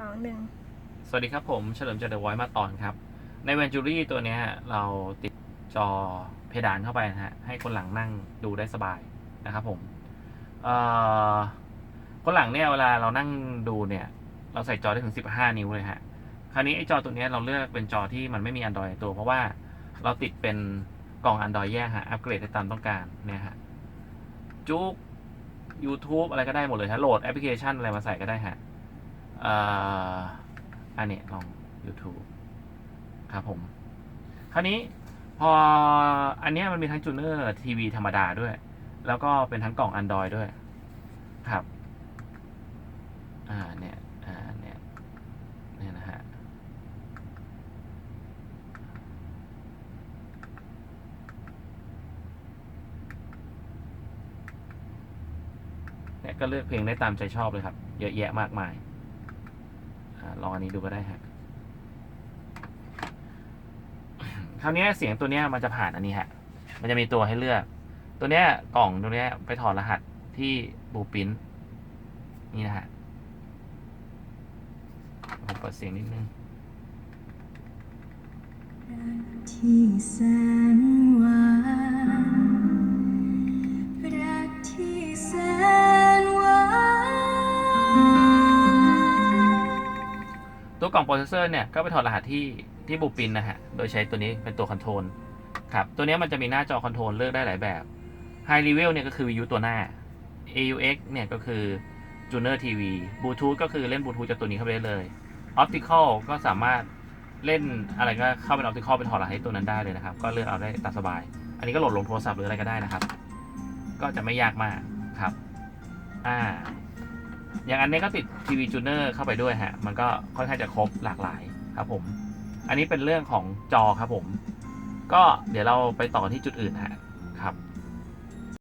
สองหนึ่งสวัสดีครับผมเฉลิมจากเดอะไวท์มาตอนครับ ในเวนจูรี่ตัวนี้เราติดจอเพดานเข้าไปนะฮะ ให้คนหลังนั่งดูได้สบายนะครับผมเอ่อคนหลังเนี่ยเวลาเรานั่งดูเนี่ย เราใส่จอได้ถึง 15 นิ้วเลยฮะ คราวนี้ไอ้จอตัวนี้เราเลือกเป็นจอที่มันไม่มี Android ตัว เพราะว่าเราติดเป็นกล่อง Android แยกฮะ อัปเกรดได้ตามต้องการเนี่ยฮะจุก YouTube อะไรก็ได้หมดเลยฮะ โหลดแอปพลิเคชันอะไรมาใส่ก็ได้ฮะ อันนี้ลอง YouTube ครับผม คราวนี้พออันนี้มันมีทั้งจูเนอร์ทีวีธรรมดาด้วย แล้วก็เป็นทั้งกล่อง Android ด้วย ครับ อ่าเนี่ย อ่าเนี่ย เนี่ยนะฮะ เนี่ยก็เลือกเพลงได้ตามใจชอบเลยครับ เยอะแยะมากมาย ลองอันนี้ดูก็ได้ฮะคราวนี้เสียงตัวเนี้ยมันจะผ่านอันนี้ฮะ มันจะมีตัวให้เลือก ตัวเนี้ยกล่องตัวเนี้ยไปถอดรหัสที่บูปินนี่นะฮะผมเปิดเสียงนิดนึงที่แส ตัวกล่องโปรเซสเซอร์เนี่ยก็ไปถอดรหัสที่ที่บูปินนะฮะ โดยใช้ตัวนี้เป็นตัวคอนโทรลครับ ตัวนี้มันจะมีหน้าจอคอนโทรลเลือกได้หลายแบบ High Level เนี่ยก็คือวิวตัวหน้า AUX เนี่ยก็คือ Tuner TV Bluetooth ก็คือเล่นบลูทูธจากตัวนี้เข้าไปได้เลย Optical ก็สามารถเล่นอะไรก็เข้าเป็น Optical เป็นถอดรหัสตัวนั้นได้เลยนะครับ ก็เลือกเอาได้ตามสบาย อันนี้ก็โหลดลงโทรศัพท์หรืออะไรก็ได้นะครับ ก็จะไม่ยากมากครับ อ่า อย่างอันนี้ก็ติดทีวีจูเนอร์เข้าไปด้วยฮะ มันก็ค่อนข้างจะครบหลากหลายครับผม อันนี้เป็นเรื่องของจอครับผม ก็เดี๋ยวเราไปต่อที่จุดอื่นฮะ